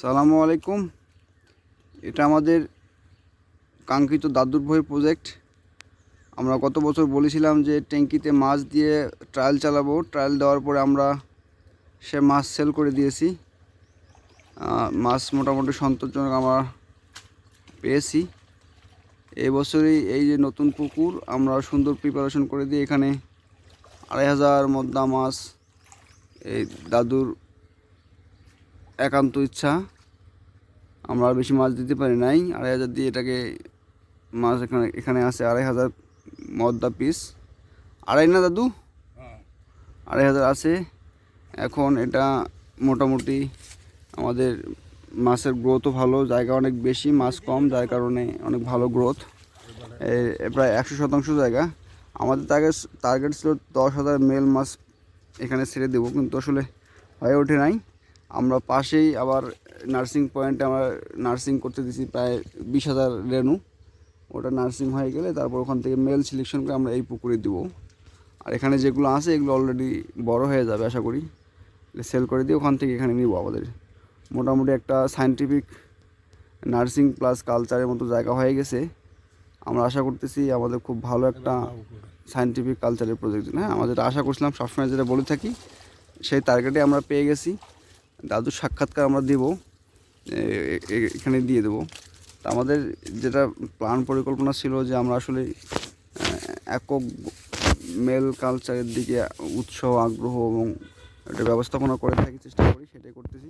সালামু আলাইকুম। এটা আমাদের কাঙ্ক্ষিত দাদুর ভই প্রজেক্ট আমরা গত বছর বলেছিলাম যে ট্যাঙ্কিতে মাছ দিয়ে ট্রায়াল চালাবো। ট্রায়াল দেওয়ার পরে আমরা সে মাছ সেল করে দিয়েছি। মাছ মোটামুটি সন্তোষজনক আমরা পেয়েছি। এই বছরই এই যে নতুন পুকুর, আমরা সুন্দর প্রিপারেশন করে দিই এখানে আড়াই হাজার মদ্দা মাছ এই দাদুর একান্ত ইচ্ছা। আমরা আর বেশি মাছ দিতে পারি নাই। আড়াই হাজার দিয়ে এটাকে মাছ এখানে এখানে আছে আড়াই হাজার মদ্দা পিস আড়াই না দাদু? আড়াই হাজার আছে। এখন এটা মোটামুটি আমাদের মাছের গ্রোথও ভালো। জায়গা অনেক বেশি মাছ কম যার কারণে অনেক ভালো গ্রোথ প্রায় একশো শতাংশ জায়গা। আমাদের টার্গেট টার্গেট ছিল দশ হাজার মেল মাছ এখানে ছেড়ে দেবো। কিন্তু আসলে হয়ে ওঠে নাই। আমরা পাশেই আবার নার্সিং পয়েন্টে আমরা নার্সিং করতে দিছি প্রায় বিশ হাজার রেনু ওটা নার্সিং হয়ে গেলে তারপর ওখান থেকে মেল সিলেকশন করে আমরা এই পুকুরে দিব। আর এখানে যেগুলো আছে এগুলো অলরেডি বড় হয়ে যাবে আশা করি। সেল করে দিয়ে ওখান থেকে এখানে নিব আমাদের। মোটামুটি একটা সায়েন্টিফিক নার্সিং প্লাস কালচারের মতো জায়গা হয়ে গেছে। আমরা আশা করতেছি আমাদের খুব ভালো একটা সায়েন্টিফিক কালচারের প্রজেক্ট হ্যাঁ আমাদের আশা করছিলাম সবসময় যেটা বলে থাকি, সেই টার্গেটে আমরা পেয়ে গেছি। দাদুর সাক্ষাৎকার আমরা দেব এখানে দিয়ে দেবো। তা আমাদের যেটা প্ল্যান পরিকল্পনা ছিল যে আমরা আসলে একক মেল কালচারের দিকে উৎসাহ, আগ্রহ এবং একটা ব্যবস্থাপনা করে থাকি চেষ্টা করি, সেটাই করতেছি।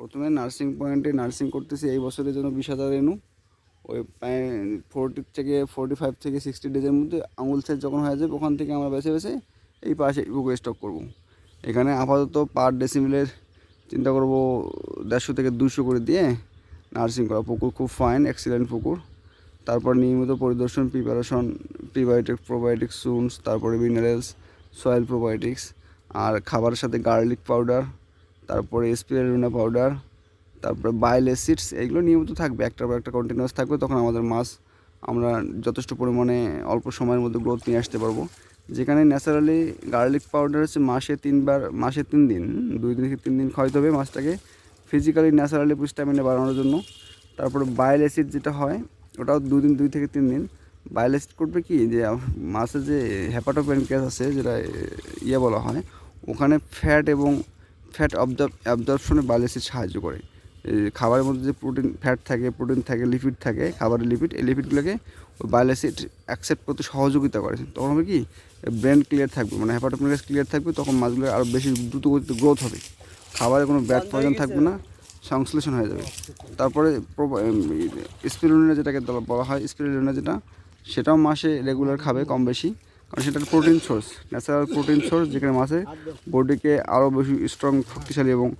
প্রথমে নার্সিং পয়েন্টে নার্সিং করতেছি, এই বছরের জন্য বিশ হাজার রেনু ওই ফোরটি থেকে ফোরটি ফাইভ থেকে সিক্সটি ডেজের মধ্যে আঙুল সেট যখন হয়ে যাবে, ওখান থেকে আমরা বেছে বেছে এই পাশে পুকুরে স্টক করব। এখানে আপাতত পার ডেসিমিলের চিন্তা করব দেড়শো থেকে দুশো করে দিয়ে নার্সিং করা। পুকুর খুব ফাইন এক্সিলেন্ট পুকুর। তারপর নিয়মিত পরিদর্শন প্রিপারেশন প্রিবায়োটিক প্রোবায়োটিক সুনস তারপরে মিনারেলস সয়েল প্রোবায়োটিক্স আর খাবারের সাথে গার্লিক পাউডার তারপরে স্পিরুনা পাউডার তারপরে বাইল অ্যাসিডস এগুলো নিয়মিত থাকবে। একটার পর একটা কন্টিনিউয়াস থাকবে, তখন আমাদের মাছ আমরা যথেষ্ট পরিমাণে অল্প সময়ের মধ্যে গ্রোথ নিয়ে আসতে পারব। যেখানে ন্যাচারালি গার্লিক পাউডার হচ্ছে মাসে তিনবার, মাসে তিন দিন, দুই দিন থেকে তিন দিন খাওয়াইতে হবে মাছটাকে। ফিজিক্যালি ন্যাচারালি স্ট্যামিনা বাড়ানোর জন্য। তারপরে বাইল অ্যাসিড যেটা হয়, ওটাও দুই দিন, দুই থেকে তিন দিন। বাইল অ্যাসিড করবে কি? যে মাছের যে হ্যাপাটোপেনক্যাস আছে, যেটা ইয়ে বলা হয়, ওখানে ফ্যাট এবং ফ্যাট অবজর্ব অ্যাবজর্পশনে বাইল অ্যাসিড সাহায্য করে। খাবারের মধ্যে যে প্রোটিন ফ্যাট থাকে প্রোটিন থাকে লিপিড থাকে, খাবারের লিপিড এই লিপিডগুলোকে ওই অ্যাকসেপ্ট করতে সহযোগিতা করে। তখন হবে কি ব্রেন ক্লিয়ার থাকবে। মানে হ্যাপাটোপেনক্যাস ক্লিয়ার থাকবে তখন মাছগুলো আরও বেশি দ্রুত গতিতে গ্রোথ হবে। খাবারে কোনো ব্যাড প্রয়োজন থাকবে না সংশ্লেষণ হয়ে যাবে। তারপরে স্পিরুলিনা যেটাকে বলা- হয় স্পিরুলিনা যেটা সেটাও মাসে রেগুলার খাবে কম বেশি। কারণ সেটা protein source natural protein source যেখানে মাছে বডিকে আরও বেশি স্ট্রং শক্তিশালী এবং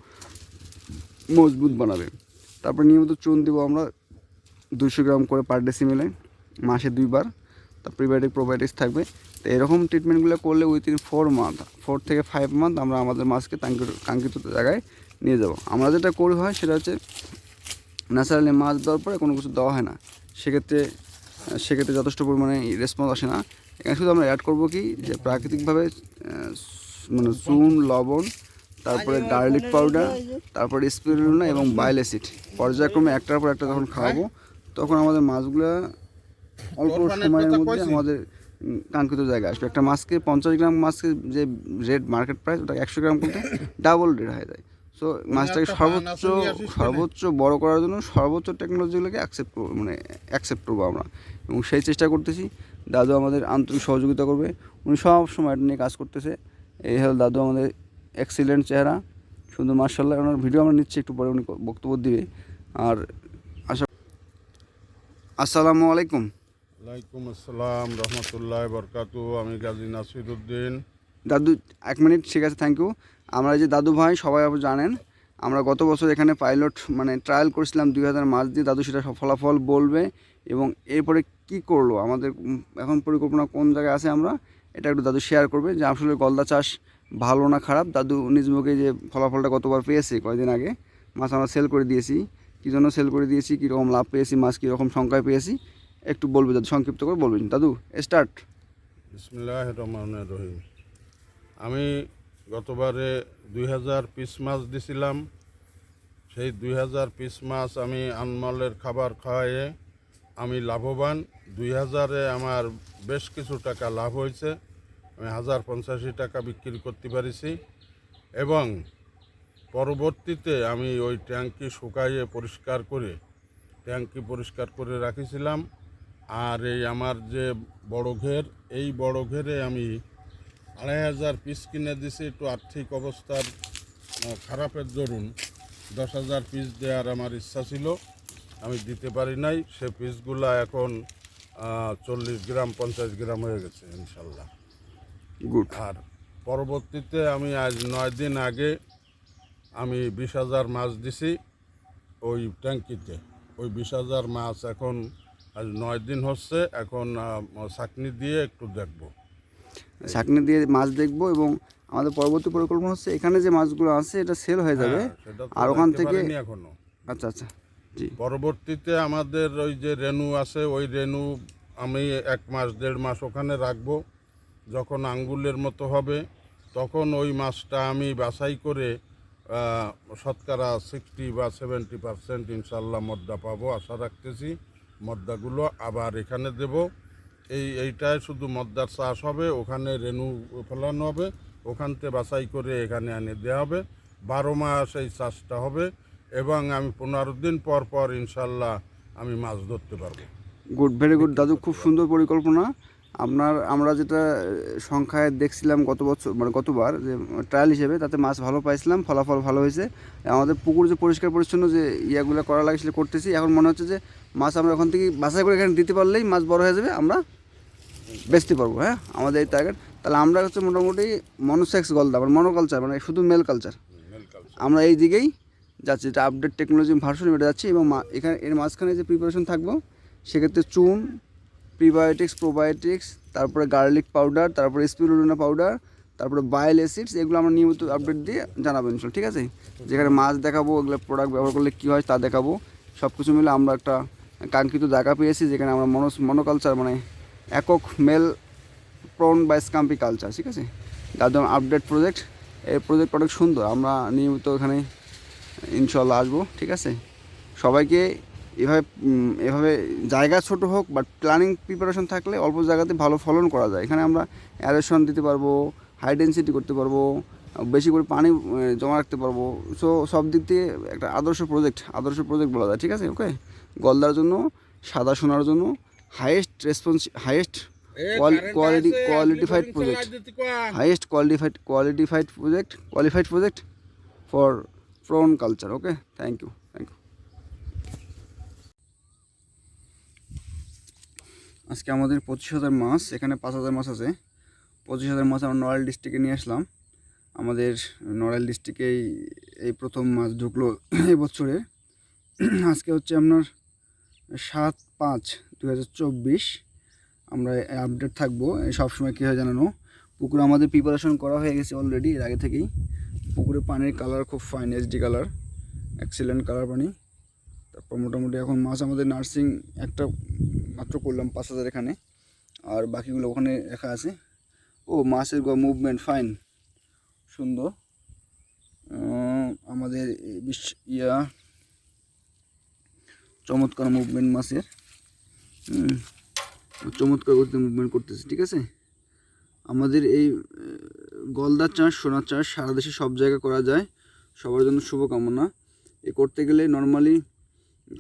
মজবুত বানাবে। তারপরে নিয়মিত চুন দিব আমরা দুশো গ্রাম করে পার ডেসিমেলে মাসে দুইবার তা প্রিবায়োটিক প্রোবায়োটিক্স থাকবে। তো এরকম ট্রিটমেন্টগুলো করলে উইথিন ফোর মান্থ ফোর থেকে ফাইভ মান্থ আমরা আমাদের মাছকে কাঙ্ক্ষিত জায়গায় নিয়ে যাব। আমরা যেটা করি হয় সেটা হচ্ছে ন্যাচারালি মাছ দেওয়ার পরে কোনো কিছু দেওয়া হয় না। সেক্ষেত্রে সেক্ষেত্রে যথেষ্ট পরিমাণে রেসপন্স আসে না। এখানে শুধু আমরা অ্যাড করব কি যে প্রাকৃতিকভাবে মানে চুন লবণ তারপরে গার্লিক পাউডার তারপরে স্পিরুলিনা এবং বাইল অ্যাসিড পর্যায়ক্রমে একটার পর একটা যখন খাওয়াবো তখন আমাদের মাছগুলো অল্প সময়ের মধ্যে আমাদের কাঙ্ক্ষিত জায়গায় আসবে। একটা মাছকে পঞ্চাশ গ্রাম মাছকে যে রেট মার্কেট প্রাইস ওটা একশো গ্রাম করতে ডাবল রেট হয়ে যায়। সো মাছটাকে সর্বোচ্চ সর্বোচ্চ বড় করার জন্য সর্বোচ্চ টেকনোলজিগুলোকে অ্যাকসেপ্ট করব মানে অ্যাকসেপ্ট করব আমরা। এবং সেই চেষ্টা করতেছি। দাদু আমাদের আন্তরিক সহযোগিতা করবে। উনি সব সময় এটা নিয়ে কাজ করতেছে। এই হল দাদু আমাদের এক্সিলেন্ট চেহারা। সুন্দর মার্শাল্লাহ ওনার ভিডিও আমরা নিচ্ছি একটু পরে উনি বক্তব্য দিবে। আর আশা আসসালামু আলাইকুম। ওয়ালাইকুম আসসালাম, রহমতুল্লাহ বরকাতু। আমি গাজী নাসিরুদ্দিন। দাদু, এক মিনিট, ঠিক আছে থ্যাংক ইউ আমরা যে দাদু ভাই, সবাই জানেন, আমরা গত বছর এখানে পাইলট মানে ট্রায়াল করেছিলাম দুই হাজার মাস দিয়ে, দাদু সেটা ফলাফল বলবে এবং এরপরে কি করল, আমাদের এখন পরিকল্পনা কোন জায়গায় আছে আমরা, এটা একটু দাদু শেয়ার করবে যে আসলে গলদা চাষ ভালো না খারাপ? দাদু নিজ মুখে যে ফলাফলটা গতবার পেয়েছে কয়েকদিন আগে, মাছ আমরা সেল করে দিয়েছি, কী জন্য সেল করে দিয়েছি, কীরকম লাভ পেয়েছি, মাছ কীরকম সংখ্যায় পেয়েছি একটু বলবে দাদু সংক্ষিপ্ত করে বলবেন। দাদু স্টার্ট বিসমিল্লাহ রহমান রহিম। আমি গতবারে দুই হাজার পিস মাছ দিছিলাম। সেই দুই হাজার পিস মাছ আমি আনমলের খাবার খাওয়াইয়ে আমি লাভবান। দুই হাজারে আমার বেশ কিছু টাকা লাভ হয়েছে। আমি হাজার পঞ্চাশি টাকা বিক্রি করতে পারিছি। এবং পরবর্তীতে আমি ওই ট্যাঙ্কি শুকাইয়ে পরিষ্কার করে, ট্যাঙ্কি পরিষ্কার করে রাখিছিলাম। আর এই আমার যে বড় ঘের এই বড় ঘেরে আমি আড়াই হাজার পিস কিনে দিছি একটু আর্থিক অবস্থার খারাপের দরুন। দশ হাজার পিস দেওয়ার আমার ইচ্ছা ছিল আমি দিতে পারি নাই। সে পিসগুলা এখন চল্লিশ গ্রাম পঞ্চাশ গ্রাম হয়ে গেছে ইনশাল্লাহ। গুড আর পরবর্তীতে আমি আজ নয় দিন আগে আমি বিশ হাজার মাছ দিছি ওই ট্যাঙ্কিতে। ওই বিশ হাজার মাছ এখন আজ নয় দিন হচ্ছে এখন চাকনি দিয়ে একটু দেখব। ছাকনি দিয়ে মাছ দেখব এবং আমাদের পরবর্তী পরিকল্পনা হচ্ছে এখানে যে মাছগুলো আছে এটা সেল হয়ে যাবে। হ্যাঁ, আর ওখান থেকে এখনও। আচ্ছা আচ্ছা জি। পরবর্তীতে আমাদের ওই যে রেনু আছে ওই রেনু আমি এক মাস দেড় মাস ওখানে রাখব। যখন আঙ্গুলের মতো হবে তখন ওই মাছটা আমি বাছাই করে শতকরা সিক্সটি বা সেভেন্টি পার্সেন্ট ইনশাল্লাহ মদ্দা পাবো আশা রাখতেছি। মদ্দাগুলো আবার এখানে দেব। এই, এইটায় শুধু মদ্দার চাষ হবে, ওখানে রেনু ফেলানো হবে ওখানতে বাছাই করে এখানে এনে দেওয়া হবে। বারো মাস এই চাষটা হবে এবং আমি পনেরো দিন পর পর ইনশাল্লাহ আমি মাছ ধরতে পারব। গুড ভেরি গুড দাদু, খুব সুন্দর পরিকল্পনা। আপনার আমরা যেটা সংখ্যায় দেখছিলাম গত বছর মানে গতবার যে ট্রায়াল হিসেবে তাতে মাছ ভালো পাইছিলাম ফলাফল ভালো হয়েছে। আমাদের পুকুর যে পরিষ্কার পরিচ্ছন্ন যে ইয়েগুলো করা লাগে সেটা করতেছি। এখন মনে হচ্ছে যে মাছ আমরা ওখান থেকে বাছাই করে এখানে দিতে পারলেই মাছ বড় হয়ে যাবে আমরা বেচতে পারব হ্যাঁ? আমাদের এই টার্গেট তাহলে আমরা হচ্ছে মোটামুটি মনোসেক্স গলদা মানে মনোকালচার মানে শুধু মেল কালচার আমরা এই দিকেই যাচ্ছি এটা আপডেট টেকনোলজি ভার্সন এটা যাচ্ছি এবং মা- এখানে এর মাঝখানে যে প্রিপারেশন থাকব সেক্ষেত্রে চুন প্রিবায়োটিক্স প্রোবায়োটিক্স তারপরে গার্লিক পাউডার তারপরে স্পিরুলিনা পাউডার তারপরে বায়োল অ্যাসিডস এগুলো আমরা নিয়মিত আপডেট দিয়ে জানাব ইনশাল ঠিক আছে? যেখানে মাছ দেখাবো, এগুলো প্রোডাক্ট ব্যবহার করলে কী হয় তা দেখাবো। সব কিছু মিলে আমরা একটা কাঙ্ক্ষিত জায়গা পেয়েছি, যেখানে আমরা মনো মনোকালচার মানে একক মেল প্রন বা স্কাম্পি কালচার ঠিক আছে? একদম আপডেট প্রজেক্ট এই প্রজেক্ট অনেক সুন্দর, আমরা নিয়মিত এখানে ইনশাল্লাহ আসব, ঠিক আছে? সবাইকে এভাবে এভাবে জায়গা ছোট হোক বাট প্ল্যানিং প্রিপারেশন থাকলে অল্প জায়গাতে ভালো ফলন করা যায়। এখানে আমরা অ্যারেশন দিতে পারব হাই ডেন্সিটি করতে পারব বেশি করে পানি জমা রাখতে পারব। সো সব দিক দিয়ে একটা আদর্শ প্রজেক্ট আদর্শ প্রজেক্ট বলা যায় ঠিক আছে? ওকে গলদার জন্য সাদা সোনার জন্য highest response highest quality qualified project highest qualified qualified project qualified project for prawn culture okay thank you. আজকে আমাদের পঁচিশ হাজার মাছ, এখানে পাঁচ হাজার মাছ আছে। পঁচিশ হাজার মাছ আমরা নড়াইল ডিস্ট্রিক্টে নিয়ে আসলাম। আমাদের নড়াইল ডিস্ট্রিক্টেই এই প্রথম মাছ ঢুকলো এই বছরে। আজকে হচ্ছে আপনার সাত পাঁচ দু আমরা আপডেট থাকব। সবসময় কী হয় জানানো পুকুরে আমাদের প্রিপারেশন করা হয়ে গেছে অলরেডি এর আগে থেকেই। পুকুরে পানির কালার খুব fine HD colour excellent colour পানি। তারপর মোটামুটি এখন মাছ আমাদের নার্সিং একটা মাত্র করলাম পাঁচ হাজার এখানে। আর বাকিগুলো ওখানে রাখা আছে। ও, মাছের মুভমেন্ট ফাইন সুন্দর। আমাদের ইয়া, চমৎকার মুভমেন্ট মাছের। চমৎকার করতে মুভমেন্ট করতেছে, ঠিক আছে? আমাদের এই গলদা চাষ, সোনা চাষ সারা দেশে সব জায়গায় করা যায়। সবার জন্য শুভকামনা। এ করতে গেলে নর্মালি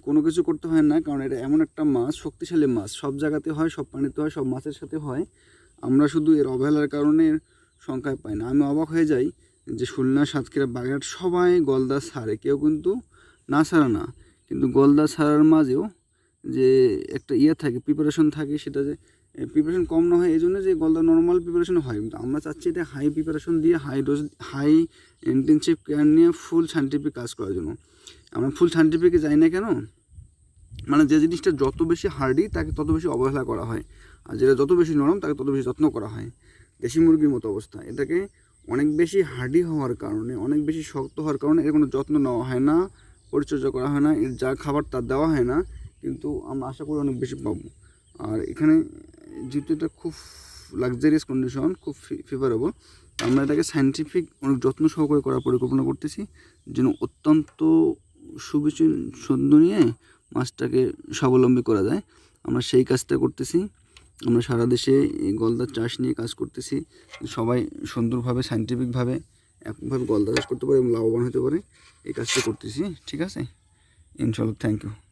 কোনো কিছু করতে হয় না, কারণ এটা এমন একটা মাছ, শক্তিশালী মাছ। সব জায়গাতে হয়, সব পানিতে হয়, সব মাছের সাথে হয়। আমরা শুধু এর অবহেলার কারণে সংখ্যায় পাই না। আমি অবাক হয়ে যাই যে খুলনা, সাতক্ষীরা, বাগেরহাট সবাই গলদা ছাড়ে। কেউ কিন্তু না ছাড়া না। কিন্তু গলদা ছাড়ার মাঝেও যে একটা ইয়ে থাকে প্রিপারেশন থাকে, সেটা যে প্রিপারেশন কম না হয় এই জন্য যে গলদা নর্মাল প্রিপারেশন হয়। কিন্তু আমরা চাচ্ছি এটা হাই প্রিপারেশন দিয়ে high dose high intensive care নিয়ে ফুল সাইন্টিফিক কাজ করার জন্য। আমরা ফুল সাইন্টিফিকে যাই না কেন? মানে যে জিনিসটা যত বেশি হার্ডি তাকে তত বেশি অবহেলা করা হয়। আর যেটা যত বেশি নরম, তাকে তত বেশি যত্ন করা হয়। দেশি মুরগির মতো অবস্থা। এটাকে অনেক বেশি হার্ডি হওয়ার কারণে, অনেক বেশি শক্ত হওয়ার কারণে এর কোনো যত্ন নেওয়া হয় না, পরিচর্যা করা হয় না, এর যা খাবার তার দেওয়া হয় না। কিন্তু আমরা আশা করি অনেক বেশি পাবো। আর এখানে যেহেতু এটা খুব লাক্সারিয়াস কন্ডিশন খুব ফেভারেবল আমরা এটাকে সাইন্টিফিক অনেক যত্ন সহকারে করার পরিকল্পনা করতেছি, যেন অত্যন্ত সুবিচার সদ্য নিয়ে মাছটাকে স্বাবলম্বী করা যায়। আমরা সেই কাজটা করতেছি। আমরা সারা দেশে এই গলদার চাষ নিয়ে কাজ করতেছি। সবাই সুন্দরভাবে সাইন্টিফিকভাবে একভাবে গলদা চাষ করতে পারে এবং লাভবান হতে পারে। এই কাজটা করতেছি। ঠিক আছে? ইনশাল্লাহ থ্যাংক ইউ